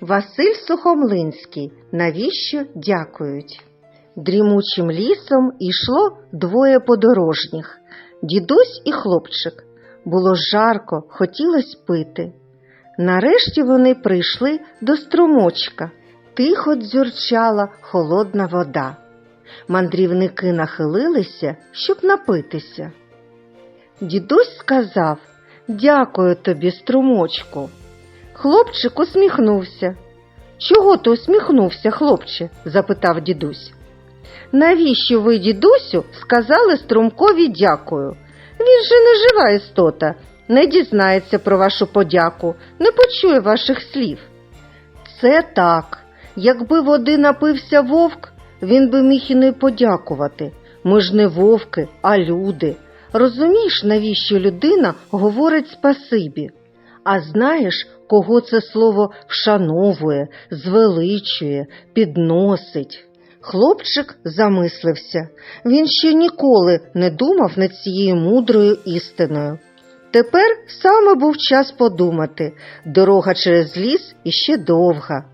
Василь Сухомлинський. Навіщо дякують? Дрімучим лісом йшло двоє подорожніх дідусь і хлопчик. Було жарко, хотілось пити. Нарешті вони прийшли до струмочка. Тихо дзюрчала холодна вода. Мандрівники нахилилися, щоб напитися. Дідусь сказав Дякую тобі, струмочку. Хлопчик усміхнувся. Чого ти усміхнувся, хлопче? запитав дідусь. Навіщо ви, дідусю, сказали струмкові дякую? Він же не жива істота, не дізнається про вашу подяку, не почує ваших слів. Це так. Якби води напився вовк, він би міг і не подякувати. Ми ж не вовки, а люди. Розумієш, навіщо людина говорить спасибі? А знаєш, кого це слово вшановує, звеличує, підносить? Хлопчик замислився. Він ще ніколи не думав над цією мудрою істиною. Тепер саме був час подумати. Дорога через ліс іще довга.